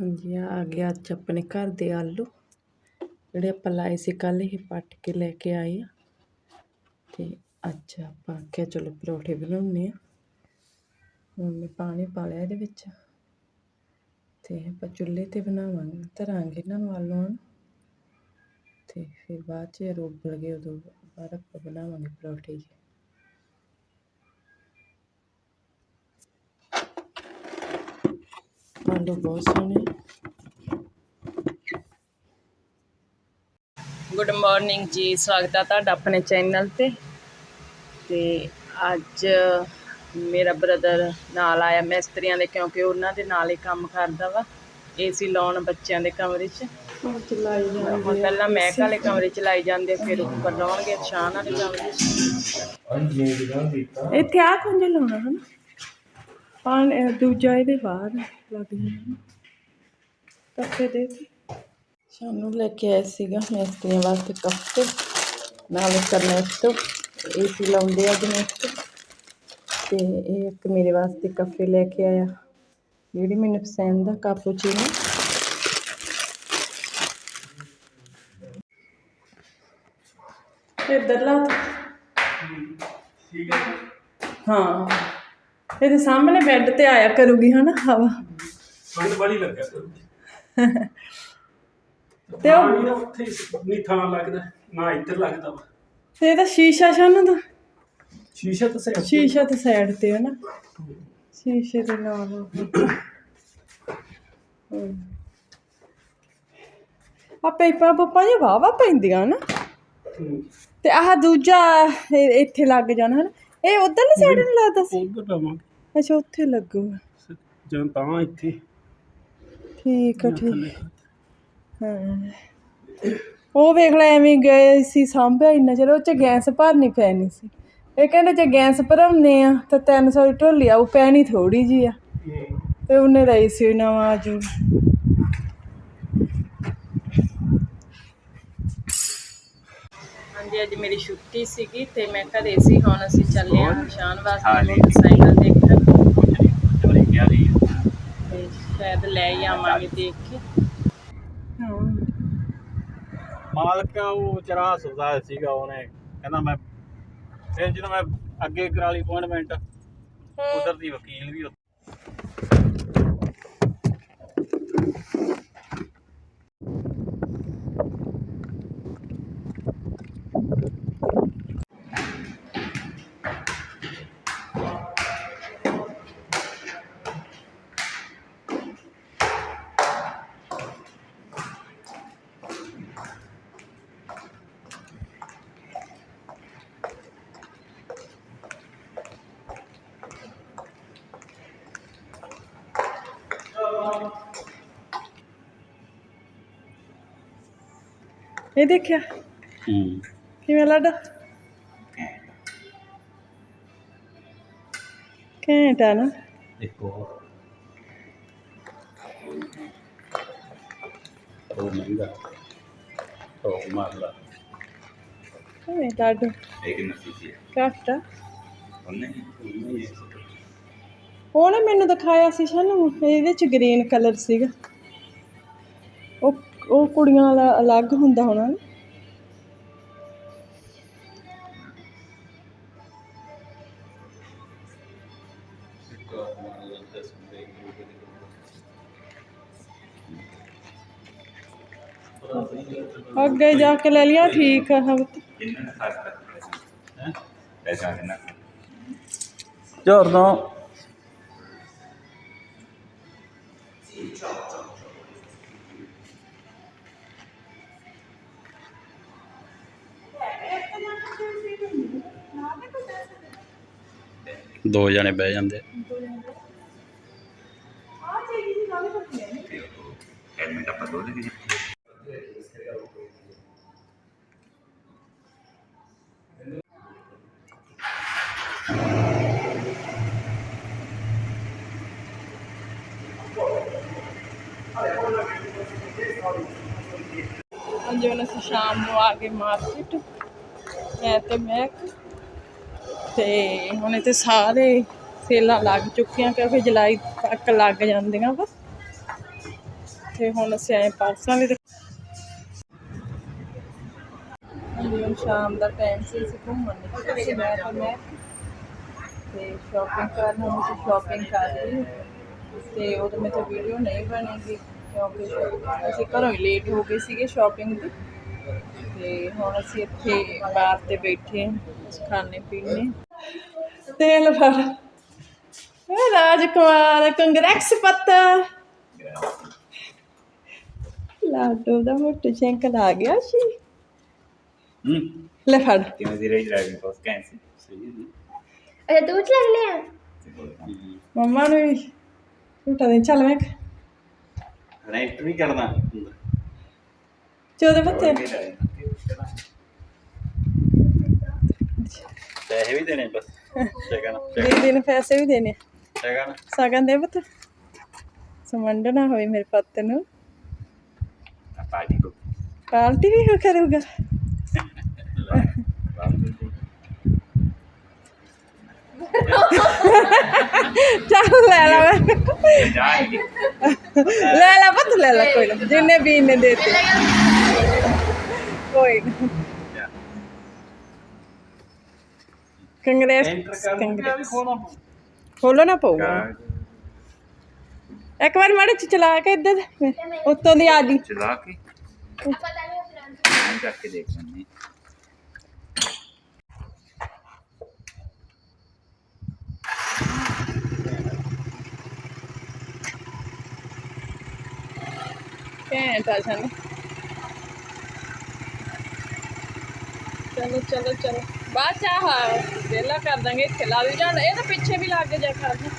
ਹਾਂਜੀ, ਆ ਆ ਗਿਆ ਅੱਜ ਆਪਣੇ ਘਰ ਦੇ ਆਲੂ। ਜਿਹੜੇ ਆਪਾਂ ਲਾਏ ਸੀ ਕੱਲ ਹੀ ਪੱਟ ਕੇ ਲੈ ਕੇ ਆਏ ਆ। ਤੇ ਅੱਜ ਆਪਾਂ ਆਖਿਆ ਚਲੋ ਪਰੌਠੇ ਬਣਾਉਂਦੇ ਆ। ਹੁਣ ਮੈਂ ਪਾਣੀ ਪਾ ਲਿਆ ਇਹਦੇ ਵਿੱਚ। ਤੇ ਆਪਾਂ ਚੁੱਲ੍ਹੇ ਤੇ ਬਣਾਵਾਂਗੇ, ਧਰਾਂਗੇ ਇਹਨਾਂ ਨੂੰ ਆਲੂਆਂ ਨੂੰ। ਤੇ ਫਿਰ ਬਾਅਦ ਚ ਜਦੋਂ ਉਬਲ ਗਏ, ਉਦੋਂ ਬਾਅਦ ਆਪਾਂ ਬਣਾਵਾਂਗੇ ਪਰੌਠੇ ਜੀ। ਆਲੂ ਬਹੁਤ ਸੋਹਣੇ ਗੁੱਡ ਮਾਰਨਿੰਗ ਜੀ ਸਵਾਗਤ ਹੈ ਤੁਹਾਡਾ ਆਪਣੇ ਚੈਨਲ ਤੇ। ਤੇ ਅੱਜ ਮੇਰਾ ਬ੍ਰਦਰ ਨਾਲ ਆਇਆ ਮਿਸਤਰੀਆਂ ਦੇ ਕਿਉਂਕਿ ਉਹਨਾਂ ਦੇ ਨਾਲ ਹੀ ਕੰਮ ਕਰਦਾ ਵਾ। ਏਸੀ ਲਾਉਣ ਬੱਚਿਆਂ ਦੇ ਕਮਰੇ 'ਚ। ਚਲਾਈ ਹੁਣ ਪਹਿਲਾਂ ਮਹਿਕ ਵਾਲੇ ਕਮਰੇ 'ਚ ਲਾਈ ਜਾਂਦੇ ਫਿਰ ਉੱਪਰ ਲਾਉਣਗੇ ਸ਼ਾਨ ਵਾਲੇ ਕਮਰੇ 'ਚ ਇੱਥੇ ਆ ਕੁੰਝ ਲਾਉਣਾ ਹਨਾ? ਪਾਣ ਦੂਜਾ ਇਹਦੇ ਬਾਹਰ ਲੱਗ ਜਾਣਾ। ਕੱਪੇ ਦੇ ਸਾਨੂੰ ਲੈ ਕੇ ਆਇਆ ਸੀਗਾ ਮਿਸਤਰੀਆਂ ਵਾਸਤੇ ਕੱਪੇ ਨਾਲ ਕਰਨੈਕਟ ਏਸੀ ਲਾਉਂਦੇ ਅੱਜ ਨੈਕਸਟ ਤੇ ਇਹ ਇੱਕ ਮੇਰੇ ਵਾਸਤੇ ਕੱਪੇ ਲੈ ਕੇ ਆਇਆ। ਜਿਹੜੀ ਮੈਨੂੰ ਪਸੰਦ ਆ ਕਾਪੂਚੀਨੋ। ਇੱਧਰ ਲਾ। ਠੀਕ ਹੈ। ਹਾਂ। ਇਹਦੇ ਸਾਹਮਣੇ ਬੈੱਡ ਤੇ ਆਇਆ ਕਰੂਗੀ ਹਨਾ ਹਵਾ। ਠੰਡ ਬੜੀ ਲੱਗਿਆ ਕਰੂ ਤੇ ਉਹ ਪਾਣੀ ਨਾ ਉੱਥੇ ਨਹੀਂ ਥਾਂ ਲੱਗਦਾ ਨਾ ਇੱਧਰ ਲੱਗਦਾ ਵਾ। ਤੇ ਇਹਦਾ ਸ਼ੀਸ਼ਾ ਛਾਨ ਦਾ? ਸ਼ੀਸ਼ਾ ਤਾਂ ਸਹੀ ਸ਼ੀਸ਼ਾ ਤੇ ਸਾਈਡ ਤੇ ਹੈ ਨਾ। ਸ਼ੀਸ਼ੇ ਦੇ ਨਾਲ। ਆ ਪੇਪਾਂ ਪੂਪਾਂ ਜੀ ਵਾਵਾ ਪੈਂਦੀਆਂ ਨਾ। ਤੇ ਆਹ ਦੂਜਾ ਇਹ ਇੱਥੇ ਲੱਗ ਜਾਣਾ ਹਨਾ ਇਹ ਉਧਰਲੀ ਸਾਈਡ ਨੂੰ ਲੱਗਦਾ ਸੀ। ਉਧਰ ਲਵਾਂਗੇ। ਅੱਛਾ ਉੱਥੇ ਲੱਗੂਗਾ ਜਾਂ ਤਾਂ ਇੱਥੇ। ਠੀਕ ਆ ਠੀਕ। ਹਾਂ। ਉਹ ਵੇਖ ਲੈ ਐਵੇਂ ਗਏ ਸੀ ਸਾਂਭਿਆ ਇੰਨਾ ਚਿਰ ਉਹ ਚ ਗੈਸ ਭਰਨੀ ਪੈਣੀ ਸੀ। ਇਹ ਕਹਿੰਦੇ ਜੇ ਗੈਸ ਭਰਾਉਂਦੇ ਆ ਤਾਂ 300 ਦੀ ਢੋਲੀ ਆਊ ਪੈਣੀ ਥੋੜੀ ਜੀ ਆ। ਤੇ ਉਹਨੇ ਲਈ ਸੀ ਨਵਾਂ ਆਜੂ। ਹਾਂਜੀ ਅੱਜ ਮੇਰੀ ਛੁੱਟੀ ਸੀਗੀ ਤੇ ਮੈਂ ਘਰੇ ਸੀ ਹੁਣ ਅਸੀਂ ਚੱਲੇ ਹਾਂ ਨਿਸ਼ਾਨ ਵਾਸਤੇ ਮੋਟਰਸਾਈਕਲ ਤੇ ਸ਼ਾਇਦ ਲੈ ਹੀ ਆਵਾਂਗੇ ਦੇਖ ਕੇ। ਮਾਲਕ ਆ ਉਹ ਚਰਾ ਹਸਪਤਾਲ ਸੀਗਾ ਉਹਨੇ। ਕਹਿੰਦਾ ਮੈਂ ਫਿਰ ਜਦੋਂ ਮੈਂ ਅੱਗੇ ਕਰਾ ਲਈ ਅਪਾਇੰਟਮੈਂਟ ਉਧਰ ਦੀ ਵਕੀਲ ਵੀ ਉੱਥੇ। ਇਹ ਦੇਖਿਆ? ਹੂੰ। ਕਿਵੇਂ ਲੱਡਾ ਘੈਂਟ ਆ ਨਾ। ਇੱਕ ਉਹ ਮਹਿੰਗਾ। ਉਹ ਮਾਰ ਲਾ ਕਿਵੇਂ ਲੱਡ। ਇਹ ਕਿੰਨਾ ਸੀ ਆ? ਉਹਨੇ ਉਹਨੇ ਮੈਨੂੰ ਦਿਖਾਇਆ ਸੀ ਸਾਨੂੰ। ਇਹਦੇ ਚ ਗ੍ਰੀਨ ਕਲਰ ਸੀਗਾ। ਉਹ ਉਹ ਕੁੜੀਆਂ ਵਾਲਾ ਅਲੱਗ ਹੁੰਦਾ ਹੋਣਾ ਅੱਗੇ ਜਾ ਕੇ ਲੈ ਲਿਆ, ਠੀਕ ਆ ਹਮ ਪੈਸਾ ਕਿੰਨਾ ਚੋਰਦਾ ਦੋ ਦੋ ਜਣੇ ਬਹਿ ਜਾਂਦੇ। ਹੈਲਮਟ ਆਪਾਂ ਦੋ ਦੇ ਹਾਂਜੀ, ਹੁਣ ਅਸੀਂ ਸ਼ਾਮ ਨੂੰ ਆ ਗਏ ਮਾਰਕੀਟ ਮੈਂ ਤੇ ਮੈਂ ਤੇ ਹੁਣ ਇੱਥੇ ਸਾਰੇ ਸੇਲਾਂ ਲੱਗ ਚੁੱਕੀਆਂ ਕਿਉਂਕਿ ਜੁਲਾਈ ਤੱਕ ਲੱਗ ਜਾਂਦੀਆਂ ਵਾ। ਤੇ ਹੁਣ ਅਸੀਂ ਆਏ ਪਾਰਸਾਂ ਵੀ ਹੁਣ ਸ਼ਾਮ ਦਾ ਟਾਈਮ ਸੀ, ਅਸੀਂ ਘੁੰਮਣ ਨਿਕਲੇ ਸੀ ਮੈਂ ਤੇ ਮੈਂ। ਤੇ ਸ਼ਾਪਿੰਗ ਕਰਨ, ਹੁਣ ਅਸੀਂ ਸ਼ਾਪਿੰਗ ਕਰ ਲਈ ਤੇ ਉਹਦੇ ਵਿੱਚ ਵੀਡੀਓ ਨਹੀਂ ਬਣੇਗੀ ਕਿਉਂਕਿ ਅਸੀਂ ਘਰੋਂ ਹੀ ਲੇਟ ਹੋ ਗਏ ਸੀਗੇ ਸ਼ਾਪਿੰਗ ਦੀ। ਤੇ ਹੁਣ ਅਸੀਂ ਇੱਥੇ ਬਾਹਰ ਤੇ ਬੈਠੇ ਹਾਂ ਖਾਣੇ ਪੀਣੇ। ਤੇਲ ਫੜ ਏ ਰਾਜਕੁਮਾਰ ਕੰਗਰੈਕਸ ਪੱਤ। ਲਾਡੋ ਦਾ ਮੋਟਰਸਾਈਕਲ ਆ ਗਿਆ ਸੀ। ਹੂੰ। ਲੈ ਫੜ। ਕਿਵੇਂ ਦੀ ਰਹੀ ਡਰਾਈਵਿੰਗ ਕੋਰਸ ਕੈਂਸੀ? ਸਹੀ ਹੈ ਅਰੇ ਤੂੰ ਚ ਲੱਗਨੇ ਆ ਮੰਮਾ ਨੂੰ ਵੀ ਝੂਟਾ ਦੇ ਚੱਲ ਮੈਂ ਰਾਈਟ ਵੀ ਕਰਨਾ। ਚੋਦੇ ਬੱਤੇ ਪੈਸੇ ਵੀ ਦੇਣੇ ਬਸ ਸ਼ਗਨ। ਦੀਦੀ ਨੂੰ ਪੈਸੇ ਵੀ ਦੇਣੇ। ਸ਼ਗਨ। ਸਗਨ ਦੇ ਪੁੱਤ। ਸਮੰਡ ਨਾ ਹੋਏ ਮੇਰੇ ਪੁੱਤ ਨੂੰ। ਪਾਰਟੀ ਕੋ ਪਾਲਟੀ ਵੀ ਹੋ ਕਰੂਗਾ। ਚੱਲ ਲੈ ਲਾ। ਲੈ ਲਾ ਪੁੱਤ ਲੈ ਲਾ ਕੋਈ ਨਾ। ਜਿੰਨੇ ਵੀ ਨੇ ਦੇਤੇ। ਕੋਈ ਨਾ ਕੰਗਰੇਸ ਕੰਗਰੇਸ ਖੋਲੋ ਨਾ ਪਊਗਾ ਇੱਕ ਵਾਰ ਮਾੜੇ ਚ ਚਲਾ ਕੇ ਇੱਧਰ ਉੱਤੋਂ ਦੀ ਆ ਗਈ ਚਲਾ ਕੇ ਪਤਾ ਨਹੀਂ ਫਿਰ ਮੈਂ ਜਾ ਕੇ ਦੇਖ ਲੈਂਦੇ ਘੈਂਟ ਆ ਸਾਨੂੰ ਚਲੋ ਚਲੋ ਚਲੋ। ਬਾਅਦ ਚ ਆਹ ਵਿਹਲਾ ਕਰ ਦਾਂਗੇ ਇੱਥੇ ਲਾ ਵੀ ਜਾਣ। ਇਹ ਤਾਂ ਪਿੱਛੇ ਵੀ ਲੱਗ ਜਾ ਕਰਨਾ।